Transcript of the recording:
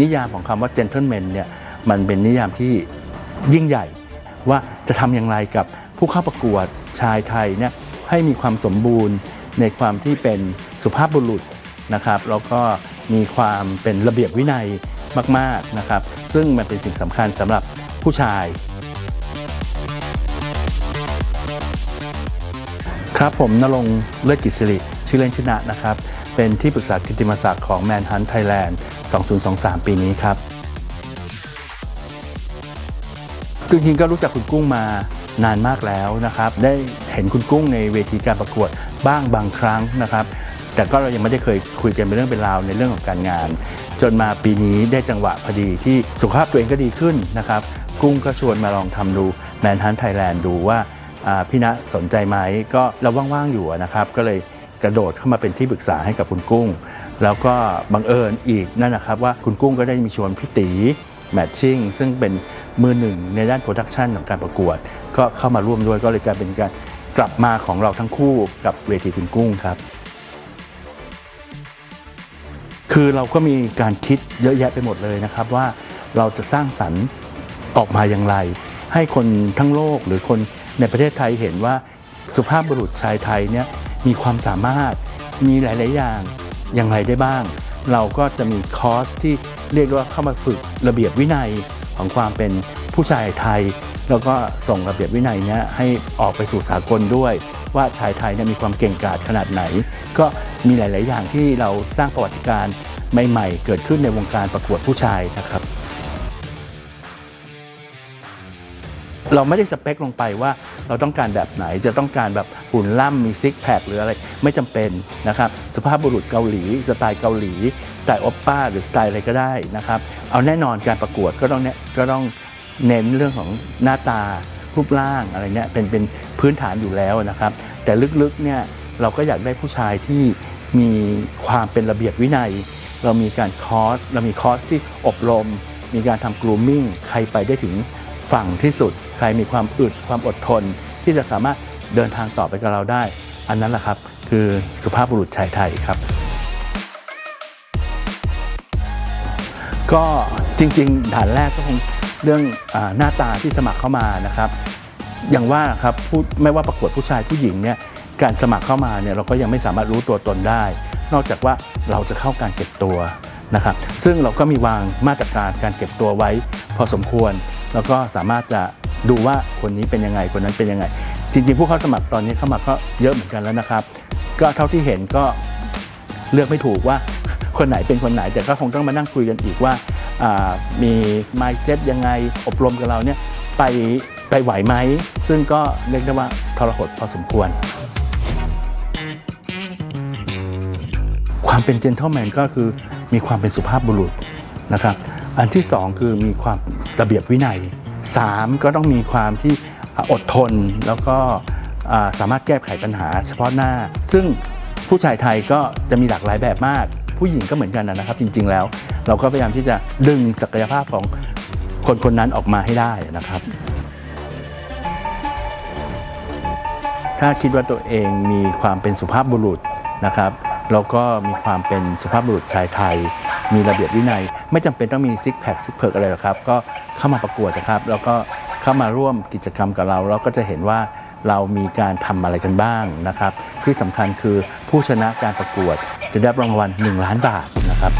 นิยามของคำว่า gentleman เนี่ยมันเป็นนิยามที่ยิ่งใหญ่ ว่าจะทำอย่างไรกับผู้เข้าประกวดชายไทยเนี่ยให้มีความสมบูรณ์ในความที่เป็นสุภาพบุรุษนะครับแล้วก็มีความเป็นระเบียบวินัยมาก ๆนะครับ ซึ่งมันเป็นสิ่งสำคัญสำหรับผู้ชาย ครับผมนรงเลิศกิจสิริชื่อเล่นชื่อณนะครับ เป็นที่ปรึกษากิตติมศักดิ์ของ Manhunt Thailand 2023 ปีนี้ครับจริงๆก็รู้จักคุณกุ้งมานานมากแล้วนะครับ ได้เห็นคุณกุ้งในเวทีการประกวดบ้างบางครั้งนะครับ แต่ก็เรายังไม่ได้เคยคุยกันเป็นเรื่องเป็นราวในเรื่องของการงาน จนมาปีนี้ได้จังหวะพอดีที่สุขภาพตัวเองก็ดีขึ้นนะครับ กุ้งก็ชวนมาลองทำดูแมนฮันไทยแลนด์ดูว่าพี่ณสนใจไหมก็เราว่างๆอยู่นะครับ ก็เลย กระโดดเข้ามาเป็นที่ปรึกษาให้กับคุณกุ้ง แล้วก็บังเอิญอีกนั่นนะครับว่าคุณกุ้งก็ได้มีชวนพี่ตีแมทชิ่งซึ่งเป็นมือหนึ่งในด้านโปรดักชันของการประกวด ก็เข้ามาร่วมด้วยก็เลยกลายเป็นการกลับมาของเราทั้งคู่กับเวทีคุณกุ้งครับ คือเราก็มีการคิดเยอะแยะไปหมดเลยนะครับว่าเราจะสร้างสรรค์ออกมาอย่างไร ให้คนทั้งโลกหรือคนในประเทศไทยเห็นว่าสุภาพบุรุษชายไทยเนี่ย มีความสามารถมีหลาย ๆ อย่างอย่างไรได้บ้าง เราก็จะมีคอร์สที่เรียกว่าเข้ามาฝึกระเบียบวินัยของความเป็นผู้ชายไทย แล้วก็ส่งระเบียบวินัยนี้ให้ออกไปสู่สากลด้วย ว่าชายไทยมีความเก่งกาจขนาดไหน ก็มีหลาย ๆ อย่างที่เราสร้างประวัติการใหม่ ๆ เกิดขึ้นในวงการประกวดผู้ชายนะครับ เราไม่ได้สเปคลงไปว่าเราต้องการแบบไหนจะต้องการแบบหุ่นล่ำมีซิกแพคหรืออะไรไม่จำเป็นนะครับสุภาพบุรุษเกาหลี สไตล์เกาหลี สไตล์โอปป้าหรือสไตล์อะไรก็ได้นะครับเอาแน่นอนการประกวดก็ต้องเนี่ยก็ต้องเน้นเรื่องของหน้าตารูปร่างอะไรเนี่ยเป็นเป็นพื้นฐานอยู่แล้วนะครับ แต่ลึกๆเนี่ยเราก็อยากได้ผู้ชายที่มีความเป็นระเบียบวินัย เรามีการคอร์สเรามีคอร์สที่อบรม มีการทำกรูมมิ่งใครไปได้ถึง ฝั่งที่สุด ใครมีความอึดความอดทน ที่จะสามารถเดินทางต่อไปกับเราได้ อันนั้นแหละครับ คือสุภาพบุรุษชายไทยครับ ก็จริงๆฐานแรกก็คงเรื่องอหน้าตาที่สมัครเข้ามานะครับ อย่างว่าครับผู้ไม่ว่าประกวดผู้ชายผู้หญิงเนี่ยการสมัครเข้ามาเนี่ยเราก็ยังไม่สามารถรู้ตัวตนได้ นอกจากว่าเราจะเข้าการเก็บตัวนะครับ ซึ่งเราก็มีวางมาตรการการเก็บตัวไว้พอสมควร แล้วก็สามารถจะดูว่าคนนี้เป็นยังไงคนนั้นเป็นยังไง จริงๆ ผู้เข้าสมัครตอนนี้เข้ามาก็เยอะเหมือนกันแล้วนะครับ ก็เท่าที่เห็นก็เลือกไม่ถูกว่าคนไหนเป็นคนไหนแต่ก็คงต้องมานั่งคุยกันอีกว่ามี mindset ยังไงอบรมกับเราเนี่ยไปไปไหวไหม ซึ่งก็เรียกได้ว่าทรหดพอสมควร ความเป็น gentleman ก็คือมีความเป็นสุภาพบุรุษนะครับ อันที่สองคือมีความระเบียบวินัยสามก็ต้องมีความที่อดทนแล้วก็สามารถแก้ไขปัญหาเฉพาะหน้า ซึ่งผู้ชายไทยก็จะมีหลากหลายแบบมาก ผู้หญิงก็เหมือนกันนะครับ จริง ๆ แล้ว เราก็พยายามที่จะดึงศักยภาพของคนคนนั้นออกมาให้ได้นะครับ ถ้าคิดว่าตัวเองมีความเป็นสุภาพบุรุษนะครับแล้วก็มีความเป็นสุภาพบุรุษชายไทย มีระเบียบวินัย ไม่จำเป็นต้องมีซิกแพคซิกเพิกอะไรหรอกครับ ก็เข้ามาประกวดนะครับ แล้วก็เข้ามาร่วมกิจกรรมกับเรา เราก็จะเห็นว่าเรามีการทำอะไรกันบ้างนะครับ ที่สำคัญคือผู้ชนะการประกวดจะได้รางวัล 1 ล้านบาทนะครับ